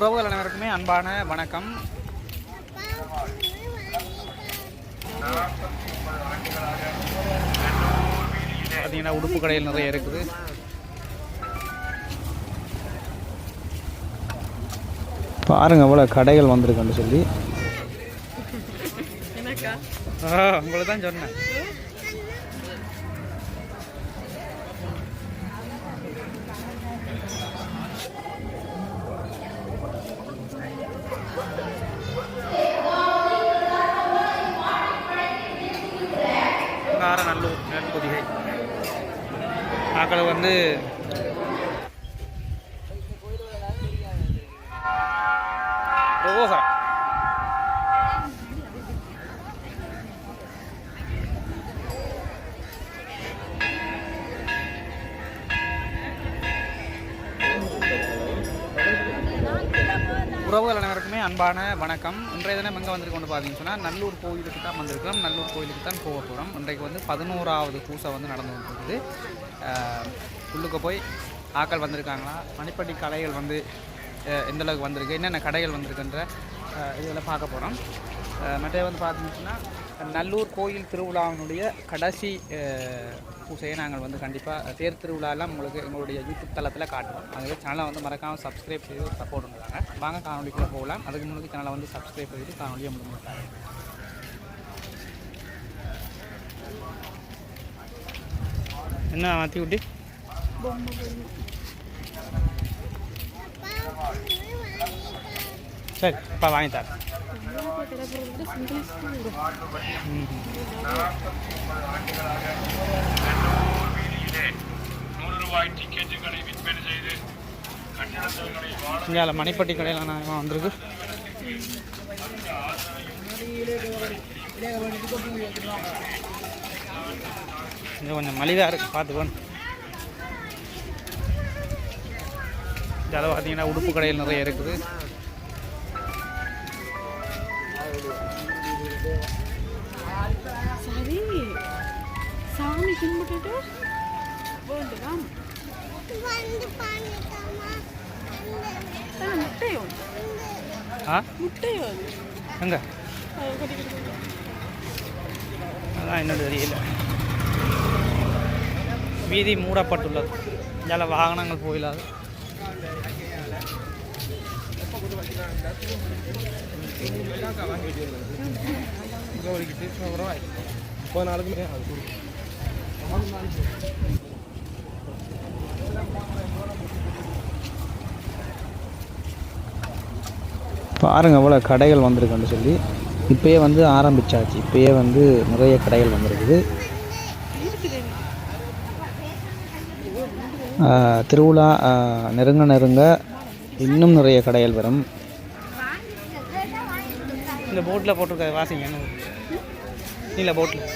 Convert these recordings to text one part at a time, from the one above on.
உறவுகள் அனைவருக்குமே அன்பான வணக்கம். பார்த்தீங்கன்னா உடுப்பு கடையில் நிறைய இருக்குது. பாருங்க எவ்வளோ கடைகள் வந்திருக்குன்னு சொல்லி. என்னக்கா உங்களை தான் சொன்னேன். காரநல்லூர் நெற்பொதிகை வந்து ரோசா. உறவுகள் எல்லாருக்குமே அன்பான வணக்கம். இன்றைய தினம் எங்கே வந்திருக்கோம் பார்த்தீங்கன்னு சொன்னால் நல்லூர் கோயிலுக்கு தான் வந்திருக்கிறோம். நல்லூர் கோயிலுக்கு தான் போக போகிறோம் இன்றைக்கு வந்து பதினோராவது பூசை வந்து நடந்து கொண்டிருக்குது. உள்ளுக்கு போய் ஆக்கள் வந்திருக்காங்களா? மணிப்பட்டி கலைகள் வந்து எந்தளவுக்கு வந்திருக்கு? என்னென்ன கடைகள் வந்திருக்குன்ற இதெல்லாம் பார்க்க போகிறோம் மற்ற வந்து பார்த்தீங்கன்னா நல்லூர் கோயில் திருவிழாவினுடைய கடைசி பூசையை நாங்கள் வந்து கண்டிப்பாக தேர் திருவிழாலாம் உங்களுக்கு எங்களுடைய யூடியூப் தளத்தில் காட்டுவோம் அதுவே சேனலை வந்து மறக்காமல் சப்ஸ்கிரைப் செய்து சப்போர்ட் பண்ணுறாங்க வாங்க காணொலிக்குள்ளே போகலாம். அதுக்கு முன்னாடி சேனலை வந்து சப்ஸ்கிரைப் செய்து காணொலியை முடிஞ்சிருக்காங்க என்ன மாற்றி விட்டு சரி அப்பா வாங்கி தரேன். இங்கே மணிப்பட்டி கடையில் நான் வந்திருக்கு. இங்கே கொஞ்சம் மலிதாக இருக்குது பார்த்துக்கோங்க இதில் பார்த்தீங்கன்னா உடுப்பு கடையில் நிறைய இருக்குது. சரி. சாமி கும்பிட்டுட்டு வேண்டுதான் முட்டையோ? முட்டையோ அது? எங்கே? அதான் என்னது தெரியல. வீதி மூடப்பட்டுள்ளது. இதில் வாகனங்கள் போயிடாது பாருங்க அவ்வளோ கடைகள் வந்திருக்குன்னு சொல்லி. இப்போயே வந்து ஆரம்பிச்சாச்சு. இப்போயே வந்து நிறைய கடைகள் வந்திருக்குது. திருவிழா நெருங்க நெருங்க இன்னும் நிறைய கடைகள் வரும். இந்த போட்டில் போட்டிருக்க வாசிங்க என்ன இல்லை போட்டில்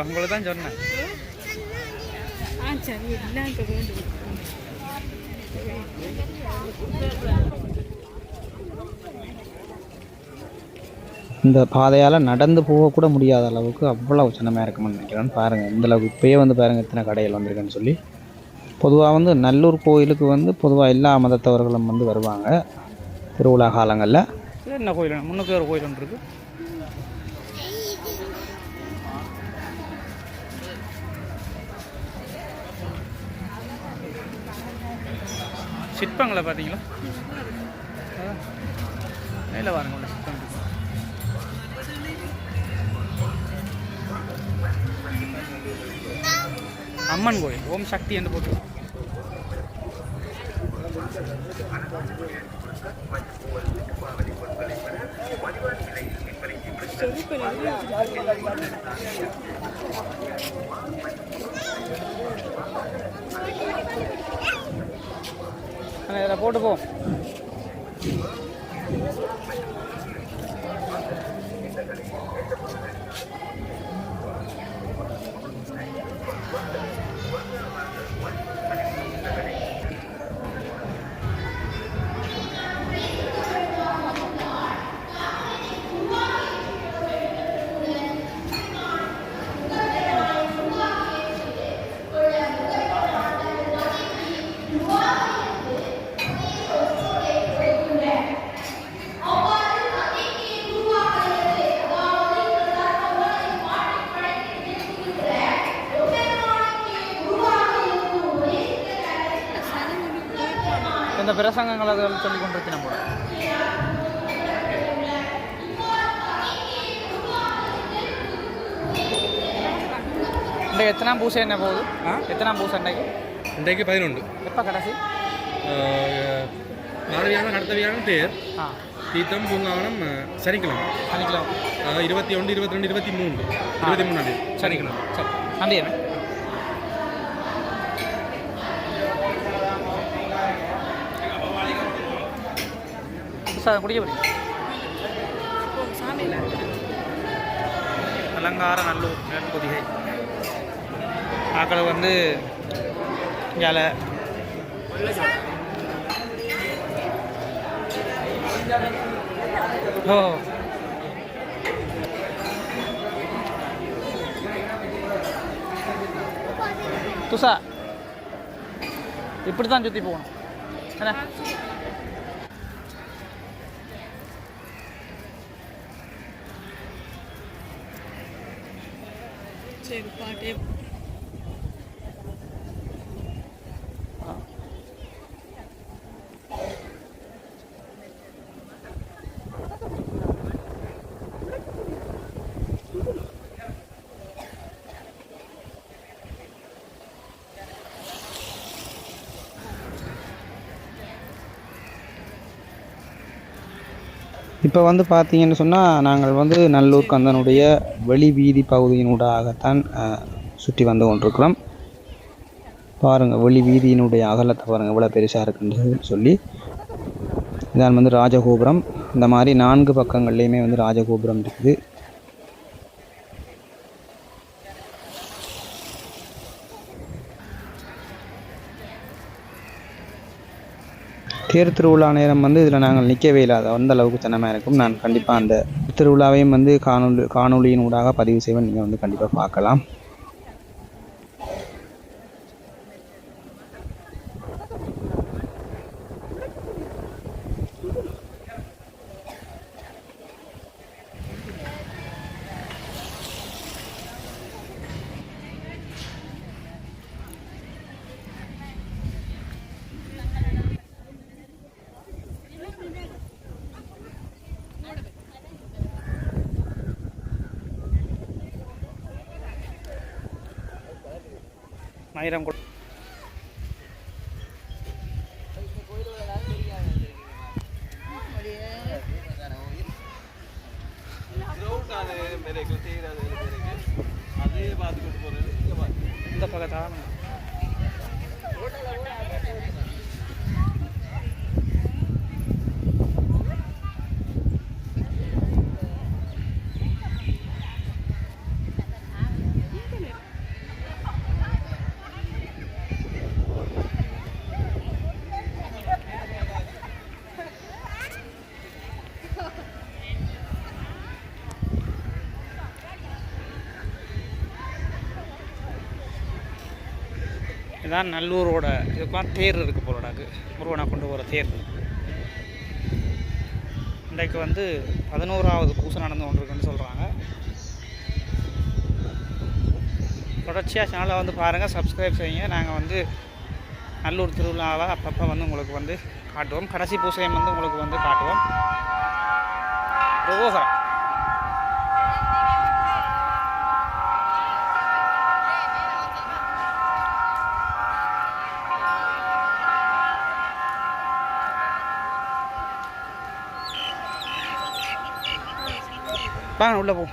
உங்களை தான் சொன்னேன். ஆ சரி எல்லாம் இப்போ வேண்டும் இந்த பாதையால் நடந்து போகக்கூட முடியாத அளவுக்கு அவ்வளோ சின்னமாக இருக்கும்னு நினைக்கிறேன். பாருங்கள் இந்த அளவுக்கு இப்பயே வந்து பாருங்கள் எத்தனை கடைகள் வந்திருக்குன்னு சொல்லி. பொதுவாக வந்து நல்லூர் கோயிலுக்கு வந்து பொதுவாக எல்லா மதத்தவர்களும் வந்து வருவாங்க திருவிழா காலங்களில். என்ன கோயில்? முன்னுக்கு ஒரு கோயில் ஒன்று இருக்கு. சிற்பங்களை பார்த்தீங்களா? மேலே பாருங்க சிற்பம் அம்மன் கோயில் ஓம் சக்தி என்று போட்டு இதில் போட்டு போ. பிரசங்கங்கள் அதெல்லாம் சொல்லி கொண்டிருக்கணும் போல இன்றைக்கு எத்தனாம் பூசை என்ன போகுது? எத்தனாம் பூசை இன்றைக்கு? இன்றைக்கு பதினொன்று. எப்போ கடைசி? அடுத்த வியாழம் தேர் தீர்த்தம் பூங்காவனம் சனிக்கிழமை. சனிக்கிழமை. இருபத்தி ஒன்று இருபத்தி ரெண்டு இருபத்தி மூணு இருபத்தி மூணாம் தேதி. சனிக்கிழமை. சரி. நன்றி சாதம் குடிக்க போறீங்க? அலங்கார நல்லூர் நெற்பொதிகை ஆக்கள் வந்து இலை ஓ. துஷா இப்படி தான் சுற்றி போகணும். என்ன? சரி பாட்டே இப்போ வந்து பார்த்தீங்கன்னு சொன்னால் நாங்கள் வந்து நல்லூர் கந்தனுடைய வெளி வீதி பகுதியினூடாகத்தான் சுற்றி வந்து கொண்டிருக்கிறோம். பாருங்கள் வெளி வீதியினுடைய அகலத்தை பாருங்கள் எவ்வளோ பெருசாக இருக்குன்னு சொல்லி. இதான் வந்து ராஜகோபுரம். இந்த மாதிரி நான்கு பக்கங்கள்லேயுமே வந்து ராஜகோபுரம் இருக்குது. தேர் திருவிழா நேரம் வந்து இதில் நாங்கள் நிற்கவே இல்லாத அந்த அளவுக்கு சின்னமாக இருக்கும். நான் கண்டிப்பாக அந்த திருவிழாவையும் வந்து காணொலி காணொலியின் ஊடாக பதிவு செய்வேன். நீங்கள் வந்து கண்டிப்பாக பார்க்கலாம். ஆயிரம் கொடு. இந்த பக்கத்தான். இதான் நல்லூரோட இதுக்கெலாம் தேர் இருக்குது போலடாக்கு முருகனை கொண்டு போகிற தேர். இன்றைக்கு வந்து பதினோராவது பூசை நடந்து கொண்டிருக்குன்னு சொல்கிறாங்க தொடர்ச்சியாக சேனலை வந்து பாருங்கள் சப்ஸ்கிரைப் செய்யுங்க. நாங்கள் வந்து நல்லூர் திருவிழாவை அப்பப்போ வந்து உங்களுக்கு வந்து காட்டுவோம். கடைசி பூசையும் வந்து உங்களுக்கு வந்து காட்டுவோம். ரோகரம் வாங்க உள்ளே போ